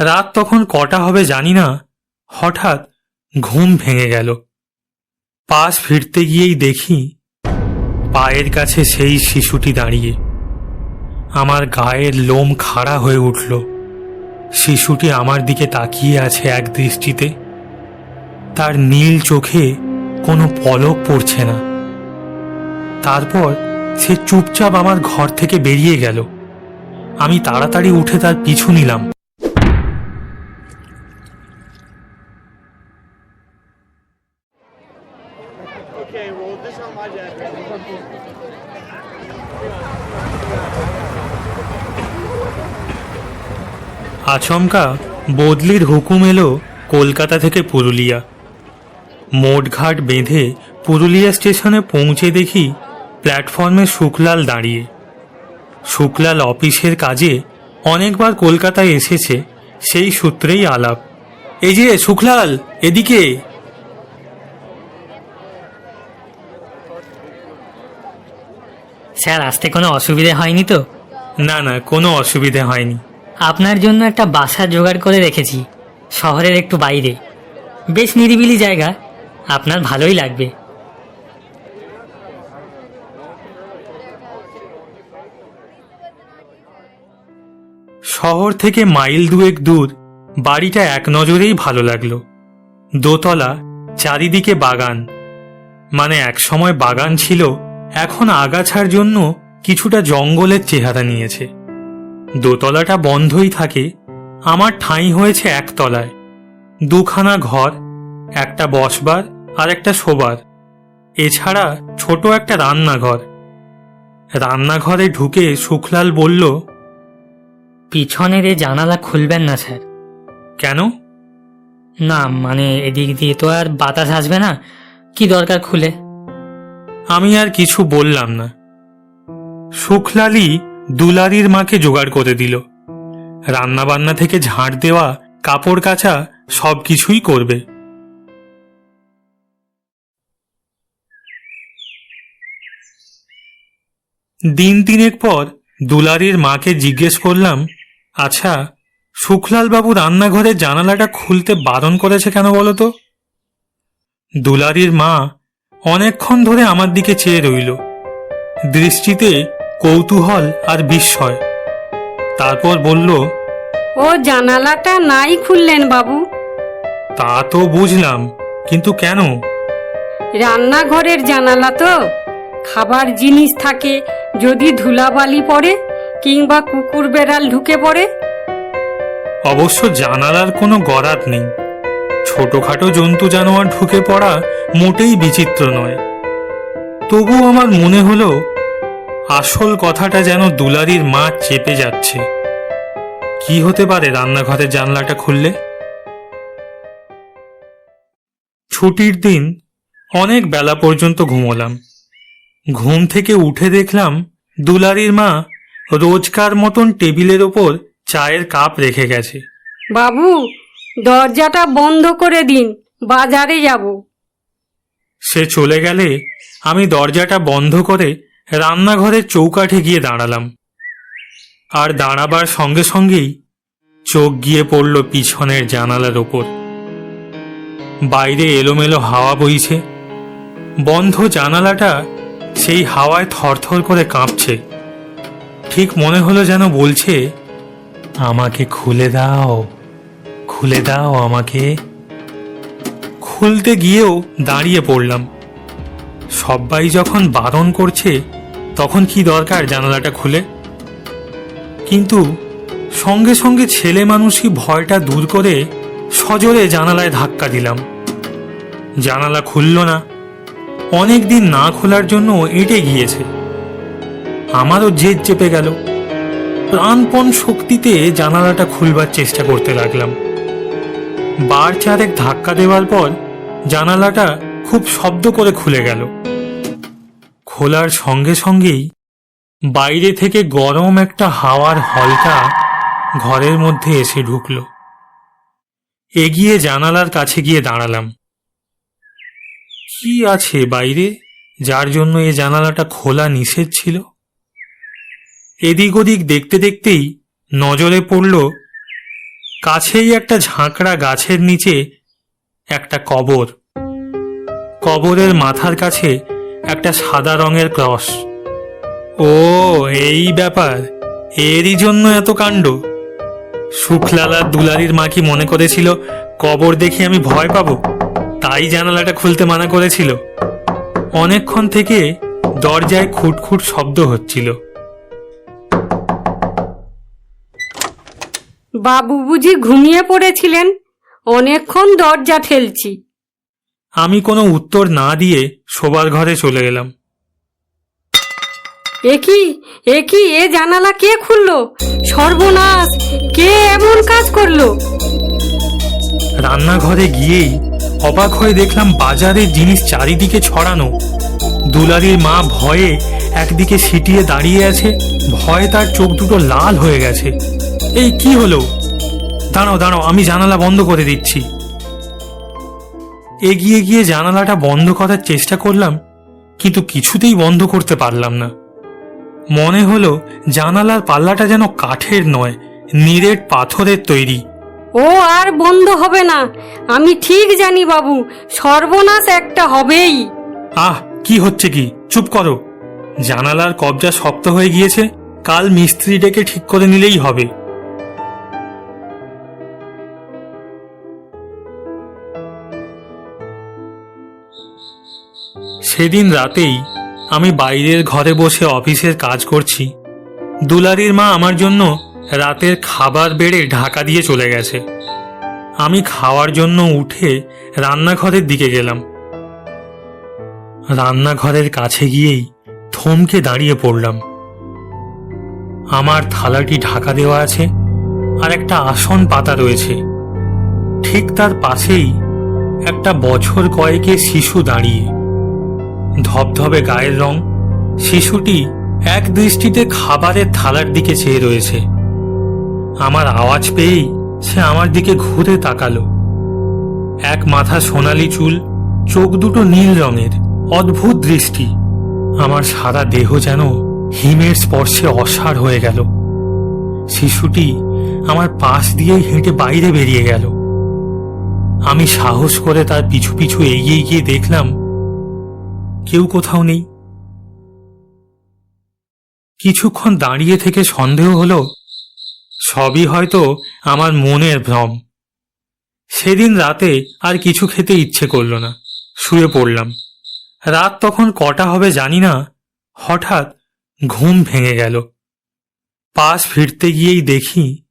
রাত তখন কটা হবে জানি না, হঠাৎ ঘুম ভেঙে গেল। পাশ ফিরতে গিয়েই দেখি পায়ের কাছে সেই শিশুটি দাঁড়িয়ে। আমার গায়ের লোম খাড়া হয়ে উঠল। শিশুটি আমার দিকে তাকিয়ে আছে এক দৃষ্টিতে। তার নীল চোখে কোনো পলক পড়ছে না। তারপর সে চুপচাপ আমার ঘর থেকে বেরিয়ে গেল। আমি তাড়াতাড়ি উঠে তার পিছু নিলাম। আচমকা বদলির হুকুম এলো কলকাতা থেকে পুরুলিয়া। মোটঘাট বেঁধে পুরুলিয়া স্টেশনে পৌঁছে দেখি প্ল্যাটফর্মে শুকলাল দাঁড়িয়ে। শুকলাল অফিসের কাজে অনেকবার কলকাতায় এসেছে সেই সূত্রেই আলাপ। এই যে শুকলাল এদিকে স্যার আসতে কোনো অসুবিধে হয়নি তো? না না কোনো অসুবিধে হয়নি। আপনার জন্য একটা বাসা জোগাড় করে রেখেছি, শহরের একটু বাইরে। বেশ নিরিবিলি জায়গা, আপনার ভালোই লাগবে। শহর থেকে মাইল দুয়েক দূর, বাড়িটা এক নজরেই ভালো লাগল। দোতলা, চারিদিকে বাগান। মানে এক সময় বাগান ছিল, এখন আগাছার জন্য কিছুটা জঙ্গলের চেহারা নিয়েছে। দোতলাটা বন্ধই থাকে আমার ঠাঁই হয়েছে একতলায়। দুখানা ঘর একটা বসবার আর একটা শোবার। এছাড়া ছোট একটা রান্নাঘর। রান্নাঘরে ঢুকে সুখলাল বলল পিছনের এ জানালা খুলবেন না স্যার। কেন? না মানে এদিক দিয়ে তো আর বাতাস আসবে না। কি দরকার খুলে? আমি আর কিছু বললাম না। সুখলালি দুলারির মাকে জোগাড় করে দিল। রান্নাবান্না থেকে ঝাড় দেওয়া, কাপড় কাচা সব কিছুই করবে। দিন তিনেক পর দুলারির মাকে জিজ্ঞেস করলাম আচ্ছা সুখলাল বাবু রান্নাঘরের জানালাটা খুলতে বারণ করেছে কেন বলো তো? দুলারির মা অনেকক্ষণ ধরে আমার দিকে চেয়ে রইল। দৃষ্টিতে কৌতূহল আর বিস্ময়। তারপর বলল ও জানালাটা নাই খুললেন বাবু। তা তো বুঝলাম কিন্তু কেন? রান্নাঘরের জানালা তো। খাবার জিনিস থাকে যদি ধুলাবালি পড়ে কিংবা কুকুর বেড়াল ঢুকে পড়ে। অবশ্য জানালার কোনো গরাত নেই। ছোটখাটো জন্তু জানোয়ার ঢুকে পড়া মোটেই বিচিত্র নয়। তবু আমার মনে হলো আসল কথাটা যেন দুলারির মা চেপে যাচ্ছে। কি হতে পারে রান্নাঘরের জানলাটা খুললে? ছুটির দিন অনেক বেলা পর্যন্ত ঘুমোলাম। ঘুম থেকে উঠে দেখলাম দুলারির মা রোজকার মতন টেবিলের ওপর চায়ের কাপ রেখে গেছে। বাবু দরজাটা বন্ধ করে দিন বাজারে যাব। সে চলে গেলে আমি দরজাটা বন্ধ করে রান্নাঘরের চৌকাঠে গিয়ে দাঁড়ালাম। আর দাঁড়াবার সঙ্গে সঙ্গেই চোখ গিয়ে পড়ল পিছনের জানালার ওপর। বাইরে এলোমেলো হাওয়া বইছে। বন্ধ জানালাটা সেই হাওয়ায় থরথর করে কাঁপছে। ঠিক মনে হলো যেন বলছে, আমাকে খুলে দাও খুলে দাও আমাকে। খুলতে গিয়েও দাঁড়িয়ে পড়লাম। সবাই যখন বারণ করছে তখন কি দরকার জানালাটা খুলে? কিন্তু সঙ্গে সঙ্গে ছেলে মানুষই ভয়টা দূর করে সজোরে জানালায় ধাক্কা দিলাম। জানালা খুলল না। অনেক দিন না খোলার জন্য এঁটে গিয়েছে। আমারও জেদ চেপে গেল। প্রাণপণ শক্তিতে জানালাটা খুলবার চেষ্টা করতে লাগলাম। বার চারেক ধাক্কা দেওয়ার পর জানালাটা খুব শব্দ করে খুলে গেল। খোলার সঙ্গে সঙ্গেই বাইরে থেকে গরম একটা হাওয়ার হলকা ঘরের মধ্যে এসে ঢুকল। এগিয়ে জানালার কাছে গিয়ে দাঁড়ালাম। কি আছে বাইরে? যার জন্য এ জানালাটা খোলা নিষেধ ছিল? এদিক ওদিক দেখতে দেখতেই নজরে পড়ল কাছেই একটা ঝাঁকড়া গাছের নিচে একটা কবর। কবরের মাথার কাছে একটা সাদা রঙের ক্রস। ও, এই ব্যাপার। এরই জন্য এত কাণ্ড। সুখলালার দুলারির মা কি মনে করেছিল, কবর দেখে আমি ভয় পাবো? তাই জানালাটা খুলতে মানা করেছিল। অনেকক্ষণ থেকে দরজায় খুটখুট শব্দ হচ্ছিল। বাবু বুঝি ঘুমিয়ে পড়েছিলেন? অনেকক্ষণ দরজা ঠেলছি। আমি কোনো উত্তর না দিয়ে শোবার ঘরে চলে গেলাম। একই একই এ জানালা কে খুললো? সর্বনাশ! কে এমন কাজ করল? রান্নাঘরে গিয়েই অবাক হয়ে দেখলাম বাজারের জিনিস চারিদিকে ছড়ানো। দুলারির মা ভয়ে একদিকে সিটিয়ে দাঁড়িয়ে আছে ভয়ে তার চোখ দুটো লাল হয়ে গেছে। এই কি হলো? দাঁড়াও দাঁড়াও আমি জানালা বন্ধ করে দিচ্ছি। এগিয়ে গিয়ে জানালাটা বন্ধ করার চেষ্টা করলাম কিন্তু কিছুতেই বন্ধ করতে পারলাম না। মনে হলো জানালার পাল্লাটা যেন কাঠের নয় নিরেট পাথরের তৈরি। ও আর বন্ধ হবে না। আমি ঠিক জানি বাবু সর্বনাশ একটা হবেই। আহ কি হচ্ছে কি? চুপ করো। জানালার কবজা শক্ত হয়ে গিয়েছে কাল মিস্ত্রি ডেকে ঠিক করে নিলেই হবে। সেদিন রাতেই আমি বাইরের ঘরে বসে অফিসের কাজ করছি। দুলারির মা আমার জন্য রাতের খাবার বেড়ে ঢাকা দিয়ে চলে গেছে। আমি খাওয়ার জন্য উঠে রান্নাঘরের দিকে গেলাম। রান্নাঘরের কাছে গিয়েই থমকে দাঁড়িয়ে পড়লাম। আমার থালাটি ঢাকা দেওয়া আছে আর একটা আসন পাতা রয়েছে। ঠিক তার পাশেই একটা বছর কয়েকের শিশু দাঁড়িয়ে ধবধবে গায়ের রং। শিশুটি এক দৃষ্টিতে খাবারের থালার দিকে চেয়ে রয়েছে। আমার আওয়াজ পেয়েই সে আমার দিকে ঘুরে তাকালো। এক মাথা সোনালি চুল, চোখ দুটো নীল রঙের, অদ্ভুত দৃষ্টি। আমার সারা দেহ যেন হিমের স্পর্শে অসাড় হয়ে গেল। শিশুটি আমার পাশ দিয়েই হেঁটে বাইরে বেরিয়ে গেল। আমি সাহস করে তার পিছু পিছু এগিয়ে গিয়ে দেখলাম কেউ কোথাও নেই। কিছুক্ষণ দাঁড়িয়ে থেকে সন্দেহ হলো, সবই হয়তো আমার মনের ভ্রম। সেদিন রাতে আর কিছু খেতে ইচ্ছে করল না, শুয়ে পড়লাম। রাত তখন কটা হবে জানি না, হঠাৎ ঘুম ভেঙে গেল। পাশ ফিরতে গিয়েই দেখি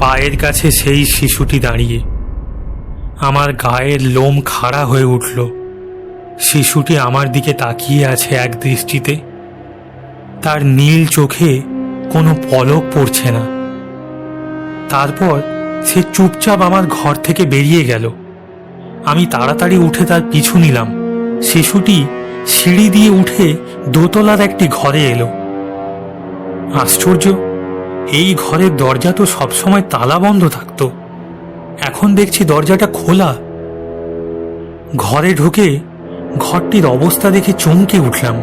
পায়ের কাছে সেই শিশুটি দাঁড়িয়ে। আমার গায়ের লোম খাড়া হয়ে উঠল। শিশুটি আমার দিকে তাকিয়ে আছে এক দৃষ্টিতে। তার নীল চোখে কোনো পলক পড়ছে না। তারপর সে চুপচাপ আমার ঘর থেকে বেরিয়ে গেল। আমি তাড়াতাড়ি উঠে তার পিছু নিলাম। শিশুটি সিঁড়ি দিয়ে উঠে দোতলার একটি ঘরে এলো। আশ্চর্য, এই ঘরের দরজা তো সবসময় তালা বন্ধ থাকতো। এখন দেখছি দরজাটা খোলা। ঘরে ঢুকে ঘরটির অবস্থা দেখে চমকে উঠলাম।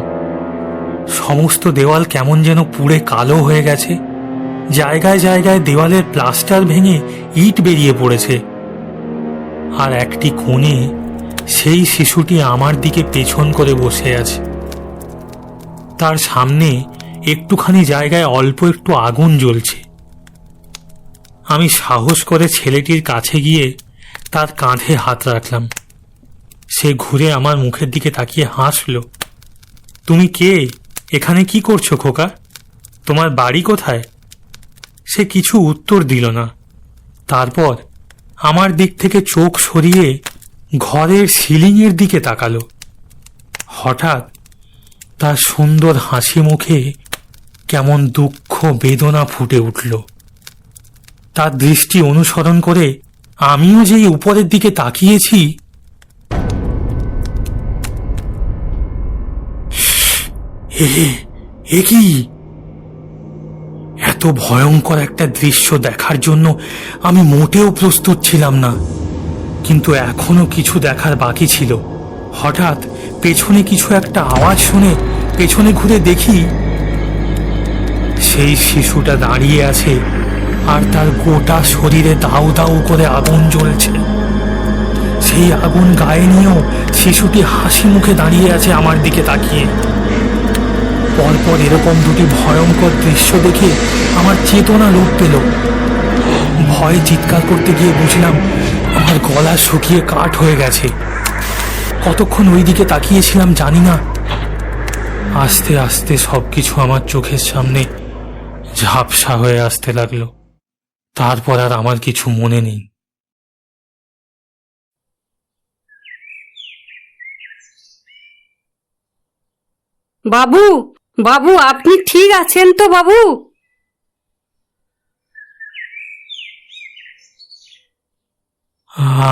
সমস্ত দেওয়াল কেমন যেন পুড়ে কালো হয়ে গেছে। জায়গায় জায়গায় দেওয়ালের প্লাস্টার ভেঙে ইট বেরিয়ে পড়েছে। আর একটি কোণে সেই শিশুটি আমার দিকে পেছন করে বসে আছে। তার সামনে একটুখানি জায়গায় অল্প একটু আগুন জ্বলছে। আমি সাহস করে ছেলেটির কাছে গিয়ে তার কাঁধে হাত রাখলাম। সে ঘুরে আমার মুখের দিকে তাকিয়ে হাসল। তুমি কে? এখানে কি করছ খোকা? তোমার বাড়ি কোথায়? সে কিছু উত্তর দিল না। তারপর আমার দিক থেকে চোখ সরিয়ে ঘরের সিলিংয়ের দিকে তাকালো। হঠাৎ তার সুন্দর হাসি মুখে কেমন দুঃখ, বেদনা ফুটে উঠল। তার দৃষ্টি অনুসরণ করে আমিও যেই উপরের দিকে তাকিয়েছি এ এ কি? এত ভয়ঙ্কর একটা দৃশ্য দেখার জন্য আমি মোটেও প্রস্তুত ছিলাম না। কিন্তু এখনও কিছু দেখার বাকি ছিল। হঠাৎ পেছনে কিছু একটা আওয়াজ শুনে পেছনে ঘুরে দেখি সেই শিশুটা দাঁড়িয়ে আছে আর তার গোটা শরীরে দাউ দাউ করে আগুন জ্বলছে। সেই আগুন গায়ে নিয়েও শিশুটি হাসি মুখে দাঁড়িয়ে আছে আমার দিকে তাকিয়ে। পরপর এরকম দুটি ভয়ঙ্কর দৃশ্য দেখে আমার চেতনা লোপ পেল। ভয়ে চিৎকার করতে গিয়ে বুঝলাম আমার গলা শুকিয়ে কাঠ হয়ে গেছে। কতক্ষণ ওই দিকে তাকিয়েছিলাম জানি না। আস্তে আস্তে সবকিছু আমার চোখের সামনে ঝাপসা হয়ে আসতে লাগল। তারপর আর আমার কিছু মনে নেই। বাবু বাবু আপনি ঠিক আছেন তো বাবু?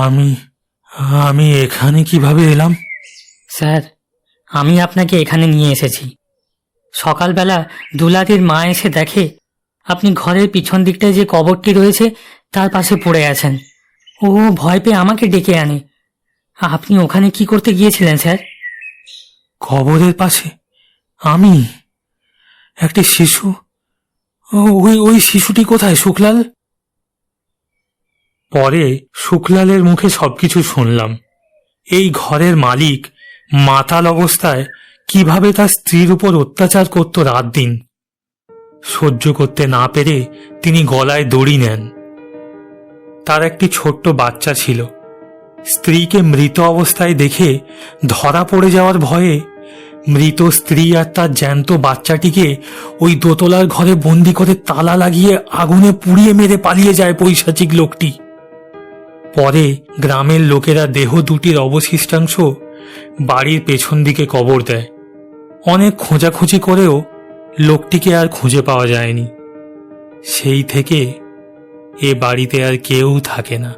আমি আমি এখানে কীভাবে এলাম? স্যার আমি আপনাকে এখানে নিয়ে এসেছি। সকালবেলা দুলাতির মা এসে দেখে আপনি ঘরের পিছন দিকটায় যে কবরটি রয়েছে তার পাশে পড়ে আছেন। ও ভয় পেয়ে আমাকে ডেকে আনে। আপনি ওখানে কি করতে গিয়েছিলেন স্যার? কবরের পাশে? আমি? একটি শিশু? ওই ওই শিশুটি কোথায়, শুক্লাল? পরে শুক্লালের মুখে সবকিছু শুনলাম। এই ঘরের মালিক মাতাল অবস্থায় কীভাবে তার স্ত্রীর উপর অত্যাচার করত রাত দিন। সহ্য করতে না পেরে তিনি গলায় দড়ি নেন। তার একটি ছোট্ট বাচ্চা ছিল। স্ত্রীকে মৃত অবস্থায় দেখে ধরা পড়ে যাওয়ার ভয়ে মৃত স্ত্রী আর তার জ্যান্ত বাচ্চাটিকে ওই দোতলার ঘরে বন্দি করে তালা লাগিয়ে আগুনে পুড়িয়ে মেরে পালিয়ে যায় পৈশাচিক লোকটি। পরে গ্রামের লোকেরা দেহ দুটির অবশিষ্টাংশ বাড়ির পেছন দিকে কবর দেয়। অনেক খোঁজাখুঁজি করেও লোকটিকে আর খুঁজে পাওয়া যায়নি। সেই থেকে এ বাড়িতে আর কেউ থাকে না।